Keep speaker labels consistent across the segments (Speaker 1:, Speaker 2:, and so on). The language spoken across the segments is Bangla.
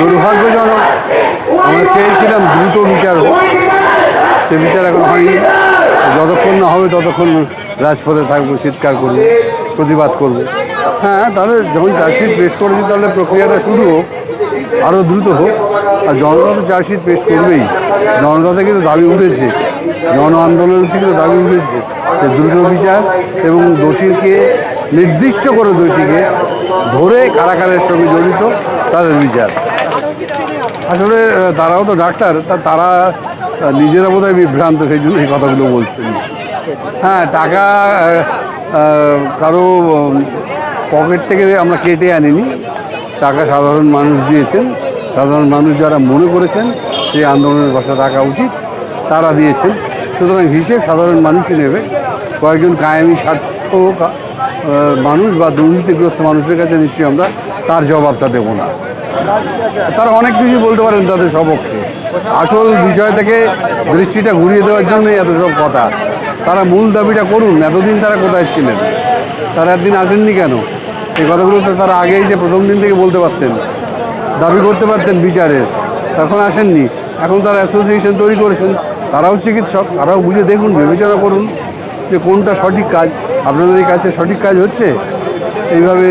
Speaker 1: দুর্ভাগ্যজনক, আমরা চেয়েছিলাম দ্রুত বিচার হোক। সে বিচার এখন হয়নি। যতক্ষণ না হবে ততক্ষণ রাজপথে থাকব, চিৎকার করব, প্রতিবাদ করব। হ্যাঁ তাহলে যখন চার্জশিট পেশ করেছি, তাহলে প্রক্রিয়াটা শুরু হোক আরও দ্রুত হোক। আর জনতা তো চার্জশিট পেশ করবেই। জনতা থেকে তো দাবি উঠেছে। জন আন্দোলন থেকে তো দাবি উঠেছে যে দ্রুত বিচার এবং দোষীকে নির্দিষ্ট করে দোষীকে ধরে কারাগারের সঙ্গে জড়িত তাদের বিচার। আসলে তারাও তো ডাক্তার, তা তারা নিজেরা বোধহয় বিভ্রান্ত, সেই জন্য এই কথাগুলো বলছেন। হ্যাঁ টাকা কারও পকেট থেকে আমরা কেটে আনিনি। টাকা সাধারণ মানুষ দিয়েছেন। সাধারণ মানুষ যারা মনে করেছেন সেই আন্দোলনের ভাষা থাকা উচিত, তারা দিয়েছেন। সুতরাং হিসেব সাধারণ মানুষই নেবে। কয়েকজন কায়েমি স্বার্থ মানুষ বা দুর্নীতিগ্রস্ত মানুষের কাছে নিশ্চয়ই আমরা তার জবাবটা দেবো না। তারা অনেক কিছু বলতে পারেন তাদের সপক্ষে। আসল বিষয় থেকে দৃষ্টিটা ঘুরিয়ে দেওয়ার জন্যই এত সব কথা। তারা মূল দাবিটা করুন, এতদিন তারা কোথায় ছিলেন? তারা একদিন আসেননি কেন? এই কথাগুলো তো তারা আগে এসে প্রথম দিন থেকে বলতে পারতেন, দাবি করতে পারতেন বিচারের। তখন আসেননি। এখন তারা অ্যাসোসিয়েশন তৈরি করেছেন। তারাও চিকিৎসক, তারাও বুঝে দেখুন, বিবেচনা করুন যে কোনটা সঠিক কাজ, আপনাদের কাছে সঠিক কাজ হচ্ছে? এইভাবে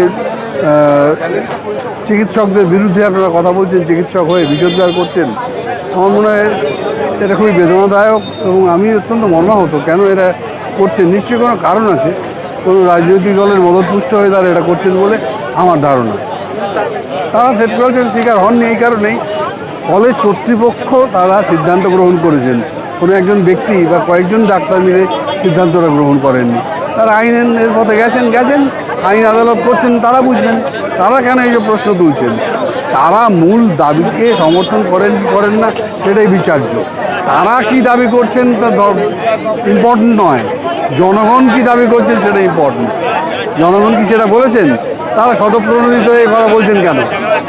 Speaker 1: চিকিৎসকদের বিরুদ্ধে আপনারা কথা বলছেন, চিকিৎসক হয়ে বিষোদ্গার করছেন। আমার মনে হয় এটা খুবই বেদনাদায়ক এবং আমি অত্যন্ত মর্মাহত কেন এরা করছেন। নিশ্চয়ই কোনো কারণ আছে, কোনো রাজনৈতিক দলের মদতপুষ্ট হয়ে তারা এটা করছেন বলে আমার ধারণা। তারা করেছেন শিকার হননি এই কারণেই। কলেজ কর্তৃপক্ষ তারা সিদ্ধান্ত গ্রহণ করেছেন। কোনো একজন ব্যক্তি বা কয়েকজন ডাক্তার মিলে সিদ্ধান্তটা গ্রহণ করেননি। তারা আইনের পথে গেছেন গেছেন, আইন আদালত করছেন, তারা বুঝবেন। তারা কেন এইসব প্রশ্ন তুলছেন? তারা মূল দাবিকে সমর্থন করেন কি করেন না, সেটাই বিচার্য। তারা কি দাবি করছেন তা ইম্পর্টেন্ট নয়। জনগণ কি দাবি করছে সেটা ইম্পর্টেন্ট জনগণ কি সেটা বলেছেন? তারা শতপ্রণোদিত হয়ে এই কথা বলছেন কেন?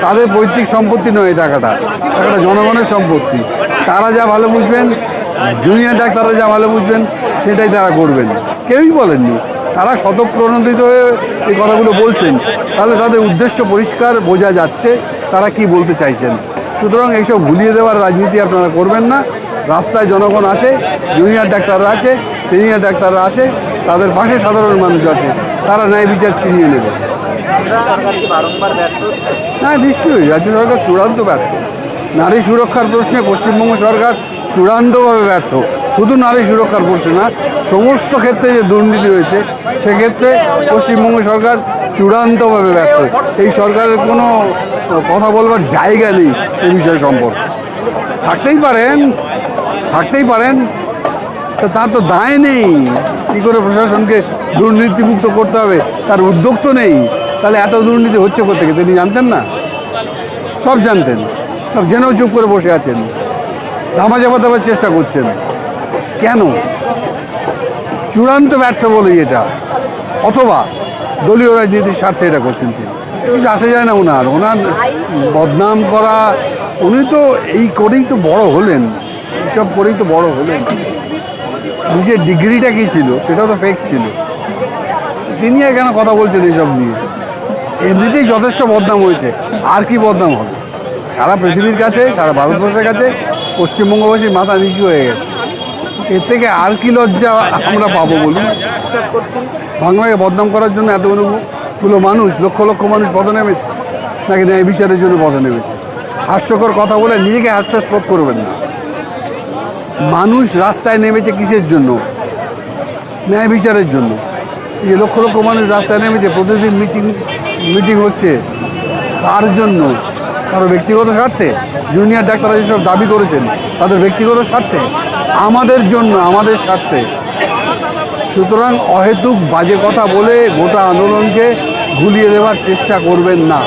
Speaker 1: তাদের পৈতৃক সম্পত্তি নয় এই টাকাটা। টাকাটা জনগণের সম্পত্তি। তারা যা ভালো বুঝবেন, জুনিয়র ডাক্তাররা যা ভালো বুঝবেন, সেটাই তারা করবেন। কেউই বলেননি। তারা শতপ্রণোদিত হয়ে এই কথাগুলো বলছেন। তাহলে তাদের উদ্দেশ্য পরিষ্কার বোঝা যাচ্ছে, তারা কি বলতে চাইছেন। সুতরাং এইসব ভুলিয়ে দেওয়ার রাজনীতি আপনারা করবেন না। রাস্তায় জনগণ আছে জুনিয়র ডাক্তাররা আছে সিনিয়র ডাক্তাররা আছে, তাদের পাশে সাধারণ মানুষ আছে, তারা ন্যায় বিচার ছিনিয়ে নেবে। না, নিশ্চয়ই, রাজ্য সরকার চূড়ান্ত ব্যর্থ। নারী সুরক্ষার প্রশ্নে পশ্চিমবঙ্গ সরকার চূড়ান্তভাবে ব্যর্থ। শুধু নারী সুরক্ষার প্রশ্নে না, সমস্ত ক্ষেত্রে যে দুর্নীতি হয়েছে, সেক্ষেত্রে পশ্চিমবঙ্গ সরকার চূড়ান্তভাবে ব্যর্থ। এই সরকারের কোনো কথা বলবার জায়গা নেই এই বিষয় সম্পর্কে। থাকতেই পারেন থাকতেই পারেন, তা তার তো দায় নেই। কী করে প্রশাসনকে দুর্নীতিমুক্ত করতে হবে? তার উদ্যোগ তো নেই। তাহলে এত দুর্নীতি হচ্ছে কোথেকে তিনি জানতেন না? সব জানতেন। সব জেনেও চুপ করে বসে আছেন। ধামা চাপা দেওয়ার চেষ্টা করছেন। কেন? চূড়ান্ত ব্যর্থ বলেই এটা। অথবা দলীয় রাজনীতির স্বার্থে এটা করছেন তিনি। কিছু আসে যায় না ওনার। ওনার বদনাম করা, উনি তো এই করেই তো বড় হলেন। এইসব করেই তো বড় হলেন। নিজের ডিগ্রিটা কী ছিল? সেটাও তো ফেক ছিল। তিনি কেন কথা বলছেন এইসব নিয়ে। এমনিতেই যথেষ্ট বদনাম হয়েছে। আর কি বদনাম হবে? সারা পৃথিবীর কাছে, সারা ভারতবর্ষের কাছে পশ্চিমবঙ্গবাসীর মাথা নিচু হয়ে গেছে। এর থেকে আর কি লজ্জা আমরা পাবো বলুন? বাংলাকে বদনাম করার জন্য এতগুলো গুলো মানুষ, লক্ষ লক্ষ মানুষ পদে নেমেছে, নাকি ন্যায় বিচারের জন্য পদে নেমেছে? হাস্যকর কথা বলে নিজেকে হাস্যাস্পদ করবেন না। মানুষ রাস্তায় নেমেছে কিসের জন্য? ন্যায় বিচারের জন্য। এই লক্ষ লক্ষ মানুষ রাস্তায় নেমেছে, প্রতিদিন মিটিং মিটিং হচ্ছে, কার জন্য? কারও ব্যক্তিগত স্বার্থে জুনিয়র ডাক্তাররা যেসব দাবি করেছেন, তাদের ব্যক্তিগত স্বার্থে, আমাদের জন্য, আমাদের স্বার্থে। সুতরাং অহেতুক বাজে কথা বলে গোটা আন্দোলনকে ভুলিয়ে দেওয়ার চেষ্টা করবেন না।